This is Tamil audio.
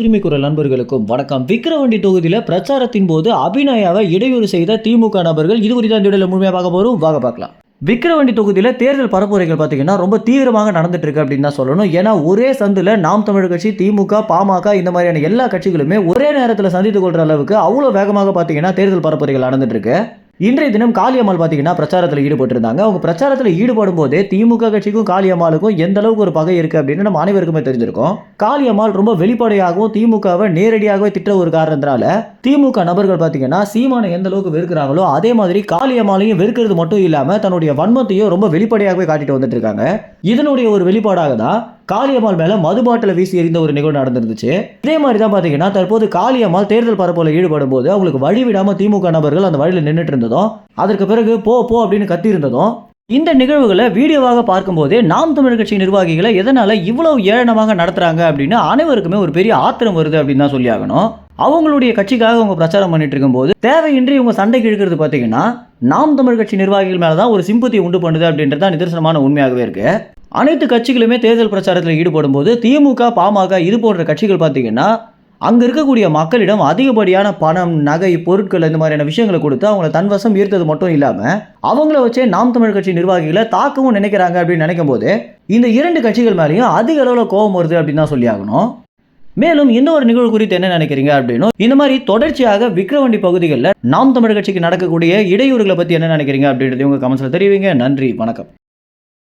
உரிமை குரல் நண்பர்களுக்கும் வணக்கம். விக்கிரவாண்டி தொகுதியில் பிரச்சாரத்தின் போது அபிநயாவை இடையூறு செய்த திமுக நபர்கள் இது குறித்த இந்த வீடியோவில் முழுமையாக பார்க்க போகிறோம் வாங்க பார்க்கலாம். விக்கிரவாண்டி தொகுதியில் தேர்தல் பரப்புரைகள் பார்த்தீங்கன்னா ரொம்ப தீவிரமாக நடந்துட்டு இருக்கு அப்படின்னு தான் சொல்லணும். ஏன்னா ஒரே சந்தில் நாம் தமிழர் கட்சி திமுக பாமக இந்த மாதிரியான எல்லா கட்சிகளுமே ஒரே நேரத்தில் சந்தித்துக் கொள்ற அளவுக்கு அவ்வளோ வேகமாக பார்த்தீங்கன்னா தேர்தல் பரப்புரைகள் நடந்துட்டு இருக்கு. இன்றைய தினம் காளியம்மாள் பார்த்தீங்கன்னா பிரச்சாரத்தில் ஈடுபட்டிருந்தாங்க. அவங்க பிரச்சாரத்தில் ஈடுபடும் போதே திமுக கட்சிக்கும் காளியம்மாளுக்கும் எந்த அளவுக்கு ஒரு பகை இருக்குது அப்படின்னு நம்ம அனைவருக்குமே தெரிஞ்சிருக்கும். காளியம்மாள் ரொம்ப வெளிப்படையாகவும் திமுகவை நேரடியாகவே திட்ட ஒரு காரணத்தினால திமுக நபர்கள் பார்த்தீங்கன்னா சீமானை எந்த அளவுக்கு வெறுக்கிறாங்களோ அதே மாதிரி காளியம்மாளையும் வெறுக்கிறது மட்டும் இல்லாமல் தன்னுடைய வன்மத்தையும் ரொம்ப வெளிப்படையாகவே காட்டிட்டு வந்துட்டு இருக்காங்க. இதனுடைய ஒரு வெளிப்பாடாக தான் காளியம்மாள் மேல மது பாட்டில வீசி எறிந்த ஒரு நிகழ்வு நடந்திருந்துச்சு. இதே மாதிரி தான் பாத்தீங்கன்னா தற்போது காளியம்மாள் தேர்தல் பரப்புல ஈடுபடும் போது அவங்களுக்கு வழி விடாம திமுக நபர்கள் அந்த வழியில் நின்றுட்டு இருந்ததும் அதற்கு பிறகு போ போ அப்படின்னு கத்தி இருந்ததும் இந்த நிகழ்வுகளை வீடியோவாக பார்க்கும்போதே நாம் தமிழர் கட்சி நிர்வாகிகளை எதனால இவ்வளவு ஏளனமாக நடத்துறாங்க அப்படின்னு அனைவருக்குமே ஒரு பெரிய ஆத்திரம் வருது அப்படின்னு தான் சொல்லி ஆகணும். அவங்களுடைய கட்சிக்காக அவங்க பிரச்சாரம் பண்ணிட்டு இருக்கும்போது தேவையின்றி இவங்க சண்டைக்கு இழுக்கிறது பார்த்தீங்கன்னா நாம் தமிழ் கட்சி நிர்வாகிகள் மேலே தான் ஒரு சிம்பத்தி உண்டு பண்ணுது அப்படின்றது தான் நிதர்சனமான உண்மையாகவே இருக்கு. அனைத்து கட்சிகளுமே தேர்தல் பிரச்சாரத்தில் ஈடுபடும் போது திமுக பாமக இது போன்ற கட்சிகள் பார்த்தீங்கன்னா அங்கே இருக்கக்கூடிய மக்களிடம் அதிகப்படியான பணம் நகை பொருட்கள் இந்த மாதிரியான விஷயங்களை கொடுத்து அவங்கள தன்வசம் ஈர்த்தது மட்டும் இல்லாமல் அவங்கள வச்சே நாம் தமிழ் கட்சி நிர்வாகிகளை தாக்கவும் நினைக்கிறாங்க அப்படின்னு நினைக்கும் போது இந்த இரண்டு கட்சிகள் மேலேயும் அதிக அளவில் கோபம் வருது அப்படின்னு தான் சொல்லி ஆகணும். மேலும் இன்னொரு நிகழ்வு குறித்து என்ன நினைக்கிறீங்க அப்படின்னு இந்த மாதிரி தொடர்ச்சியாக விக்ரவண்டி பகுதிகளில் நாம் தமிழர் கட்சிக்கு நடக்கக்கூடிய இடையூறுகளை பற்றி என்ன நினைக்கிறீங்க அப்படின்றது உங்கள் கமெண்ட்ஸில் தெரிவிங்க. நன்றி வணக்கம்.